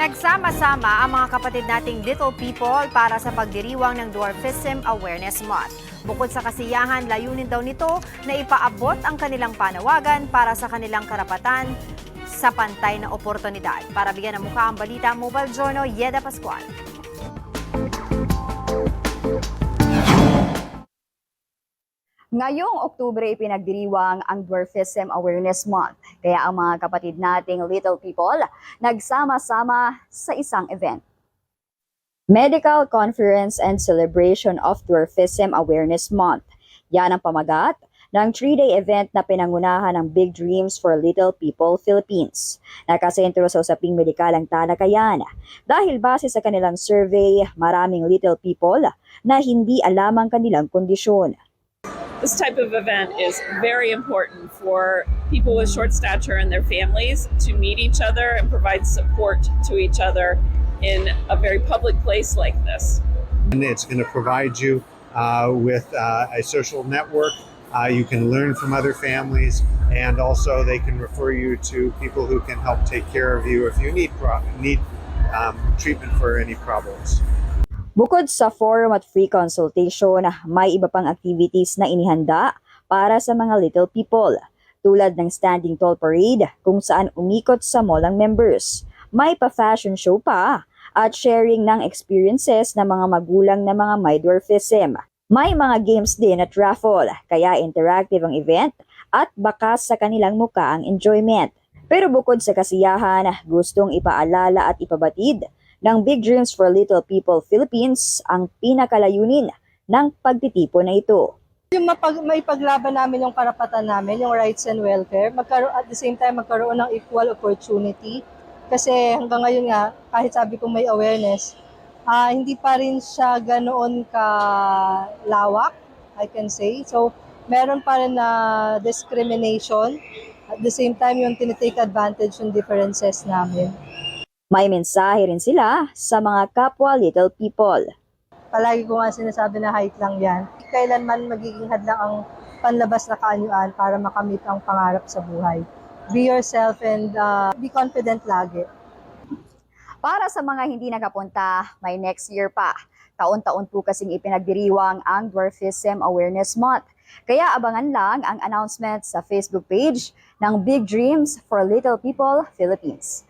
Nagsama-sama ang mga kapatid nating little people para sa pagdiriwang ng Dwarfism Awareness Month. Bukod sa kasiyahan, layunin daw nito na ipaabot ang kanilang panawagan para sa kanilang karapatan sa pantay na oportunidad. Para bigyan ng mukha ang balita, Mobile Journal, Yeda Pascual. Ngayong Oktubre ipinagdiriwang ang Dwarfism Awareness Month. Kaya ang mga kapatid nating little people nagsama-sama sa isang event. Medical Conference and Celebration of Dwarfism Awareness Month. Yan ang pamagat ng three-day event na pinangunahan ng Big Dreams for Little People Philippines. Nakasentro sa usaping medikal ang talakayan. Dahil base sa kanilang survey, maraming little people na hindi alam ang kanilang kondisyon. This type of event is very important for people with short stature and their families to meet each other and provide support to each other in a very public place like this. And it's going to provide you uh, with uh, a social network. Uh, you can learn from other families, and also they can refer you to people who can help take care of you if you need pro- need um, treatment for any problems. Bukod sa forum at free consultation, may iba pang activities na inihanda para sa mga little people, tulad ng standing tall parade kung saan umikot sa mall ang members. May pa-fashion show pa at sharing ng experiences ng mga magulang na mga may dwarfism. May mga games din at raffle, kaya interactive ang event at bakas sa kanilang muka ang enjoyment. Pero bukod sa kasiyahan, gustong ipaalala at ipabatid ng Big Dreams for Little People Philippines ang pinakalayunin ng pagtitipon na ito. Yung mapag, may paglaban namin yung karapatan namin, yung rights and welfare, magkaroon, at the same time magkaroon ng equal opportunity. Kasi hanggang ngayon nga, kahit sabi ko may awareness, ah hindi pa rin siya ganoon ka lawak, I can say. So, meron pa rin na discrimination. At the same time, yung tinitake advantage yung differences namin. May mensahe rin sila sa mga kapwa little people. palagi ko nga sinasabi na height lang yan. Kailanman magiging hadlang ang panlabas na kaanyuan para makamit ang pangarap sa buhay. Be yourself and uh, be confident lagi. Para sa mga hindi nakapunta, may next year pa. Taon-taon po kasing ipinagdiriwang ang Dwarfism Awareness Month. Kaya abangan lang ang announcement sa Facebook page ng Big Dreams for Little People Philippines.